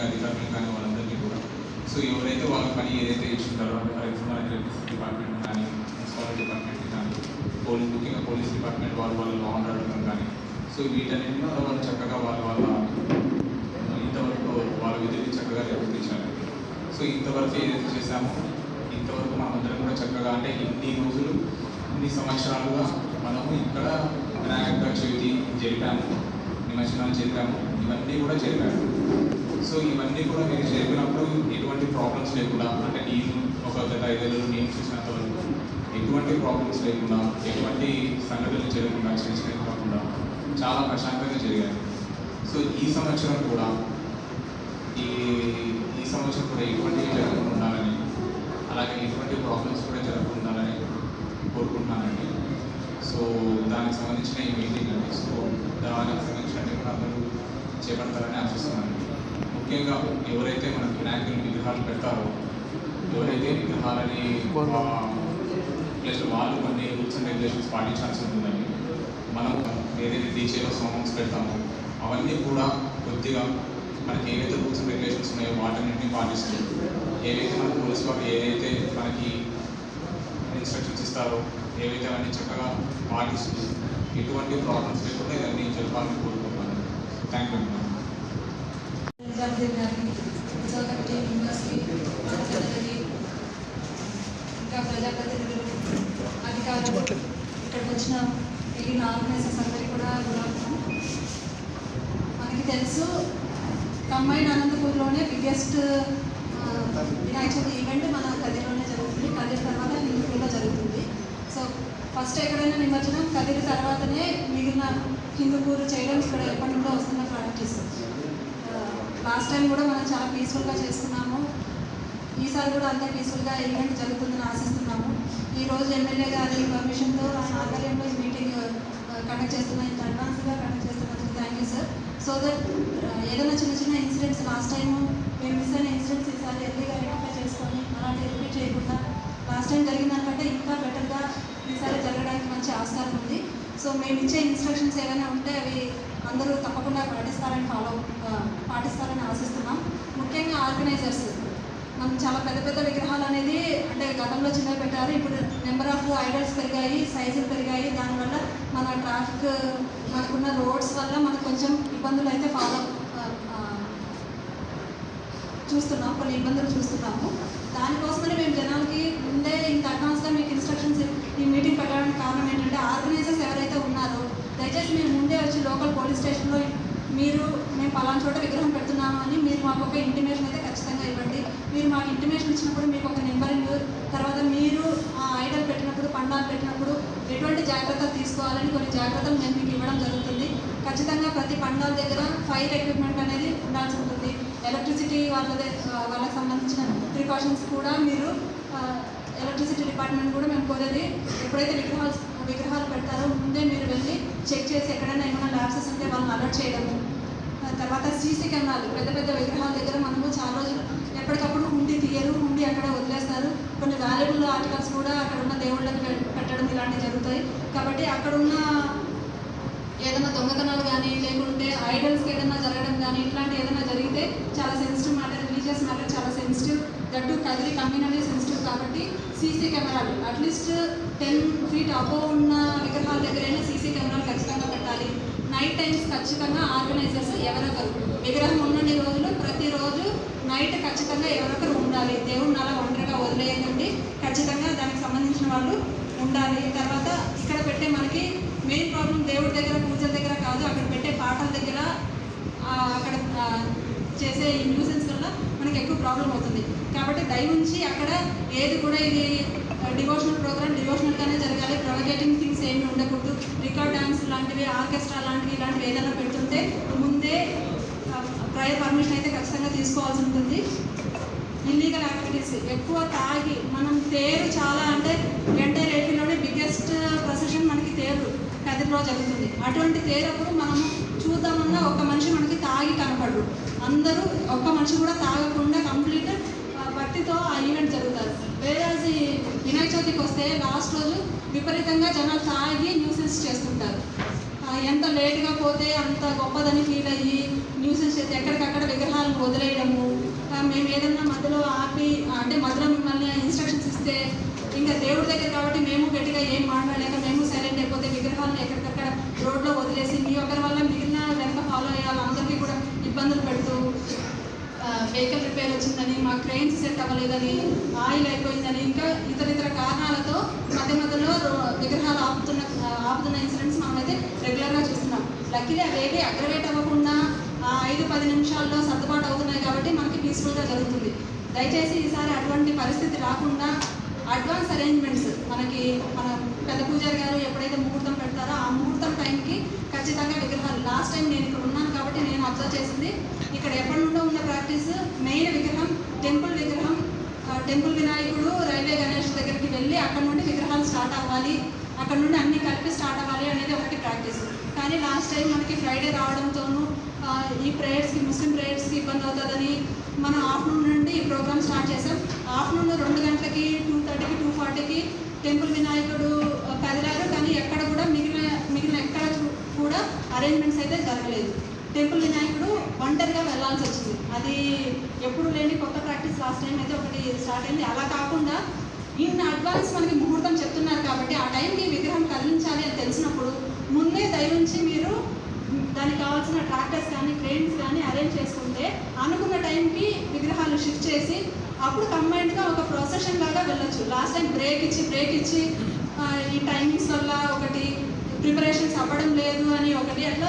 ముఖ్యంగా అధికారులు కానీ వాళ్ళందరికీ కూడా. సో ఎవరైతే వాళ్ళ పని ఏదైతే ఇచ్చింటారో అంటే ఫర్ ఎగ్జాంపుల్ ఎలక్ట్రిసిటీ డిపార్ట్మెంట్ కానీ మున్సిపాలిటీ డిపార్ట్మెంట్ కానీ పోలీస్ ముఖ్యంగా పోలీస్ డిపార్ట్మెంట్ వాళ్ళు వాళ్ళ లా అండ్ ఆర్డర్ కానీ. సో వీటన్నిటిని వాళ్ళు చక్కగా వాళ్ళ వాళ్ళ ఇంతవరకు వాళ్ళ విధులు చక్కగా నిర్వర్తించారు. సో ఇంతవరకు ఏదైతే చేశామో ఇంతవరకు మనమందరం కూడా చక్కగా అంటే ఇన్ని రోజులు ఇన్ని సంవత్సరాలుగా మనము ఇక్కడ వినాయక చవితి జరిపాము నిమజ్జనాలు జరిపాము ఇవన్నీ కూడా జరిపాము. సో ఇవన్నీ కూడా మీరు జరిపినప్పుడు ఎటువంటి ప్రాబ్లమ్స్ లేకుండా అంటే నేను ఒక గత ఐదేళ్ళు నేను చూసినంత వరకు ఎటువంటి ప్రాబ్లమ్స్ లేకుండా ఎటువంటి సంఘటనలు జరగకుండా చిన్న కాకుండా చాలా ప్రశాంతంగా జరిగాయి. సో ఈ సంవత్సరం కూడా ఈ ఈ సంవత్సరం కూడా ఎటువంటి జరగకుండా ఉండాలని అలాగే ఎటువంటి ప్రాబ్లమ్స్ కూడా జరగకుండా ఉండాలని కోరుకుంటున్నానండి. సో దానికి సంబంధించిన ఈ మీటింగ్ అండి సో దానికి సంబంధించిన కూడా అందరూ చేపడతారని ఆశిస్తున్నాను ముఖ్యంగా ఎవరైతే మన వినాయకుని విగ్రహాలు పెడతారో ఎవరైతే విగ్రహాలని ప్లస్ వాళ్ళు కొన్ని రూల్స్ అండ్ రెగ్యులేషన్స్ పాటించాల్సి ఉంటుందండి. మనం ఏదైతే డీజేలో సాంగ్స్ పెడతామో అవన్నీ కూడా కొద్దిగా మనకి ఏవైతే రూల్స్ అండ్ రెగ్యులేషన్స్ ఉన్నాయో వాటన్నింటినీ పాటిస్తూ ఏవైతే మన పోలీస్ వాళ్ళు ఏదైతే మనకి ఇన్స్ట్రక్షన్స్ ఇస్తారో ఏవైతే అవన్నీ చక్కగా పాటిస్తూ ఎటువంటి ప్రాబ్లమ్స్ లేకుండా ఇవన్నీ జరపాలని కోరుకుంటున్నాను. థ్యాంక్ యూ నిజాముద్దీన్ గారికి ఉత్సవ కమిటీ మెంబర్స్కి ప్రజలకి ఇంకా ప్రజాప్రతినిధులు అధికారులు ఇక్కడికి వచ్చిన మిగిలిన ఆర్గనైజర్స్ అందరికీ కూడా మనకి తెలుసు కంబైన్ అనంతపూర్లోనే బిగ్గెస్ట్ వినాయక చవితి ఈవెంట్ మన కదిలోనే జరుగుతుంది. కదిరి తర్వాత హిందూపూర్లో జరుగుతుంది. సో ఫస్ట్ ఎక్కడైనా నిమజ్జనం కదిరి తర్వాతనే మిగిలిన హిందూపూర్ చేయడం ఇక్కడ ఎప్పటి నుండో వస్తున్న ప్రాక్టీస్. లాస్ట్ టైం కూడా మనం చాలా పీస్ఫుల్గా చేసుకున్నాము. ఈసారి కూడా అంతే పీస్ఫుల్గా ఈవెంట్ జరుగుతుందని ఆశిస్తున్నాము. ఈ రోజు ఎమ్మెల్యే గారి పర్మిషన్తో ఆయన ఆధ్వర్యంలో ఈ మీటింగ్ కండక్ట్ చేస్తున్న ఇంత అడ్వాన్స్గా కండక్ట్ చేస్తున్నందుకు thank you sir so that ఏదైనా చిన్న చిన్న ఇన్సిడెంట్స్ లాస్ట్ టైము మేము మిస్ అయిన ఇన్సిడెంట్స్ ఈసారి ఎర్లీగా ఐడెంటిఫై చేసుకొని అలాంటి రిపీట్ చేయకుండా లాస్ట్ టైం జరిగిన దానికంటే ఇంకా బెటర్గా ఈసారి జరగడానికి మంచి ఆస్కారం ఉంది. సో మేము ఇచ్చే ఇన్స్ట్రక్షన్స్ ఏమైనా ఉంటే అవి అందరూ తప్పకుండా పాటిస్తారని ఫాలో పాటిస్తారని ఆశిస్తున్నాం. ముఖ్యంగా ఆర్గనైజర్స్ మనం చాలా పెద్ద పెద్ద విగ్రహాలు అనేది అంటే గతంలో చిన్నవి పెట్టారు ఇప్పుడు నెంబర్ ఆఫ్ ఐడల్స్ పెరిగాయి సైజులు పెరిగాయి. దానివల్ల మన ట్రాఫిక్ మనకున్న రోడ్స్ వల్ల మనకు కొంచెం ఇబ్బందులు అయితే ఫాలో చూస్తున్నాం. కొన్ని ఇబ్బందులు చూస్తున్నాము. దానికోసమని మేము జనాలకి ముందే ఇంత అడ్వాన్స్గా మీకు ఇన్స్ట్రక్షన్స్ ఈ మీటింగ్ పెట్టడానికి కారణం ఏంటంటే ఆర్గనైజర్స్ ఎవరైతే ఉన్నారో దయచేసి మీరు ముందే వచ్చి లోకల్ పోలీస్ స్టేషన్లో మీరు మేము పలానా చోట విగ్రహం పెడుతున్నాము అని మీరు మాకు ఒక ఇంటిమేషన్ అయితే ఖచ్చితంగా ఇవ్వండి. మీరు మాకు ఇంటిమేషన్ ఇచ్చినప్పుడు మీకు ఒక నెంబరింగ్ తర్వాత మీరు ఆ ఐడల్ పెట్టినప్పుడు పండాలు పెట్టినప్పుడు ఎటువంటి జాగ్రత్తలు తీసుకోవాలని కొన్ని జాగ్రత్తలు మేము మీకు ఇవ్వడం జరుగుతుంది. ఖచ్చితంగా ప్రతి పండాల దగ్గర ఫైర్ ఎక్విప్మెంట్ అనేది ఉండాల్సి ఉంటుంది. ఎలక్ట్రిసిటీ వాళ్ళ వాళ్ళకి సంబంధించిన ప్రికాషన్స్ కూడా మీరు ఎలక్ట్రిసిటీ డిపార్ట్మెంట్ కూడా మేము కోరేది ఎప్పుడైతే విగ్రహాలు విగ్రహాలు పెడతారో ముందే మీరు వెళ్ళి చెక్ చేసి ఎక్కడైనా ఏమైనా ల్యాబ్సెస్ ఉంటే వాళ్ళని అలర్ట్ చేయడము. తర్వాత సీసీ కెమెరాలు పెద్ద పెద్ద విగ్రహాల దగ్గర మనము చాలా రోజులు ఎప్పటికప్పుడు ఉండి తీయరు ఉండి అక్కడ వదిలేస్తారు. కొన్ని వాల్యుబుల్ ఆర్టికల్స్ కూడా అక్కడ ఉన్న దేవుళ్ళకి పెట్టడం ఇలాంటివి జరుగుతాయి. కాబట్టి అక్కడ ఉన్న ఏదైనా దొంగతనాలు కానీ లేకుంటే ఐడల్స్కి ఏదైనా జరగడం కానీ ఇట్లాంటి ఏదైనా జరిగితే చాలా సెన్సిటివ్ మ్యాటర్ రిలీజియస్ మ్యాటర్ చాలా sensitive that Kadiri communal sensitive కాబట్టి సీసీ కెమెరాలు. At least ten feet above ఉన్న విగ్రహాల దగ్గరైనా సీసీ కెమెరాలు ఖచ్చితంగా పెట్టాలి. నైట్ టైమ్స్ ఖచ్చితంగా ఆర్గనైజర్స్ ఎవరొకరు. విగ్రహం ఉన్నన్ని రోజులు ప్రతిరోజు నైట్ ఖచ్చితంగా ఎవరొకరు ఉండాలి. దేవుడిని అలా ఒంటరిగా వదిలేయకండి ఖచ్చితంగా దానికి సంబంధించిన వాళ్ళు ఉండాలి. తర్వాత ఇక్కడ పెట్టే మనకి మెయిన్ ప్రాబ్లం దేవుడి దగ్గర పూజల దగ్గర కాదు అక్కడ పెట్టే పాటల దగ్గర అక్కడ చేసే న్యూసెన్స్ వల్ల మనకి ఎక్కువ ప్రాబ్లం అవుతుంది. కాబట్టి దయవుంచి అక్కడ ఏది కూడా ఇది డివోషనల్ ప్రోగ్రామ్ డివోషనల్గానే జరగాలి. ప్రొవకేటింగ్ థింగ్స్ ఏమి ఉండకూడదు. రికార్డ్ డాన్స్ లాంటివి ఆర్కెస్ట్రా లాంటివి ఇలాంటివి ఏదైనా పెడుతుంటే ముందే ప్రయర్ పర్మిషన్ అయితే ఖచ్చితంగా తీసుకోవాల్సి ఉంటుంది. ఇల్లీగల్ యాక్టివిటీస్ ఎక్కువ తాగి మనం తేరు చాలా అంటే ఎంటైర్ ఏపీలోనే బిగ్గెస్ట్ ప్రొసెషన్ మనకి తేరు కదిరిలో జరుగుతుంది. అటువంటి తేరప్పుడు మనం చూద్దామన్నా ఒక మనిషి మనకి తాగి కనపడరు. అందరూ ఒక్క మనిషి కూడా తాగకుండా కంప్లీట్ భక్తితో ఆ ఈవెంట్ జరుగుతారు వేరేజ్ వినాయక చవితికి వస్తే లాస్ట్ రోజు విపరీతంగా జనాలు తాగి న్యూసెస్ చేస్తుంటారు. ఎంత లేట్గా పోతే అంత గొప్పదని ఫీల్ అయ్యి న్యూసెస్ చేస్తే ఎక్కడికక్కడ విగ్రహాలను వదిలేయడము. మేము ఏదన్నా మధ్యలో ఆపి అంటే మధ్యలో మిమ్మల్ని ఇన్స్ట్రక్షన్స్ ఇస్తే ఇంకా దేవుడి దగ్గర కాబట్టి మేము గట్టిగా ఏం మాట వెహికల్ రిపేర్ వచ్చిందని మా క్రెయిన్స్ సెట్ అవ్వలేదని ఆయిల్ అయిపోయిందని ఇంకా ఇతర ఇతర కారణాలతో మధ్య మధ్యలో రో- విగ్రహాలు ఆపుతున్న ఆపుతున్న ఇన్సిడెంట్స్ మనమైతే రెగ్యులర్గా చూస్తున్నాం. లక్కీలీ అవేవి అగ్రవేట్ అవ్వకుండా ఆ ఐదు పది నిమిషాల్లో సర్దుబాటు అవుతున్నాయి కాబట్టి మనకి పీస్ఫుల్గా జరుగుతుంది. దయచేసి ఈసారి అటువంటి పరిస్థితి రాకుండా అడ్వాన్స్ అరేంజ్మెంట్స్ మనకి మన పెద్ద పూజారి గారు ఎప్పుడైతే ముహూర్తం పెడతారో ఆ ముహూర్తం టైంకి ఖచ్చితంగా విగ్రహాలు లాస్ట్ టైం నేను ఇక్కడ ఉన్నాను కాబట్టి నేను అబ్జర్వ్ చేసింది ఇక్కడ ఎప్పటి నుండో ఉన్న ప్రాక్టీస్ మెయిన్ విగ్రహం టెంపుల్ విగ్రహం టెంపుల్ వినాయకుడు రైల్వే గణేష్ దగ్గరికి వెళ్ళి అక్కడ నుండి విగ్రహాలు స్టార్ట్ అవ్వాలి. అక్కడ నుండి అన్ని కలిపి స్టార్ట్ అవ్వాలి అనేది ఒకటి ప్రాక్టీస్ కానీ లాస్ట్ టైం మనకి ఫ్రైడే రావడంతోనూ ఈ ప్రేయర్స్కి ముస్లిం ప్రేయర్స్కి ఇబ్బంది అవుతుందని మనం ఆఫ్టర్నూన్ నుండి ఈ ప్రోగ్రామ్ స్టార్ట్ చేసాం ఆఫ్టర్నూన్ రెండు గంటలకి టూ థర్టీకి టూ ఫార్టీకి టెంపుల్ వినాయకుడు కదిలారు. కానీ ఎక్కడ కూడా మిగిలిన మిగిలిన ఎక్కడ కూడా అరేంజ్మెంట్స్ అయితే జరగలేదు. టెంపుల్ వినాయకుడు ఒంటరిగా వెళ్ళాల్సి వచ్చింది. అది ఎప్పుడు లేని కొత్త ప్రాక్టీస్ లాస్ట్ టైం అయితే ఒకటి స్టార్ట్ అయింది. అలా కాకుండా ఇన్ అడ్వాన్స్ మనకి ముహూర్తం చెప్తున్నారు కాబట్టి ఆ టైంకి విగ్రహం కదిలించాలి అని తెలిసినప్పుడు ముందే దయవుంచి మీరు దానికి కావాల్సిన ట్రాక్టర్స్ కానీ క్రెయిన్స్ కానీ అరేంజ్ చేసుకుంటే అనుకున్న టైంకి విగ్రహాలు షిఫ్ట్ చేసి అప్పుడు కంబైన్డ్గా ఒక ప్రొసెషన్ లాగా వెళ్ళొచ్చు. లాస్ట్ టైం బ్రేక్ ఇచ్చి బ్రేక్ ఇచ్చి ఈ టైమింగ్స్ వల్ల ఒకటి ప్రిపరేషన్స్ అవ్వడం లేదు అని ఒకటి అట్లా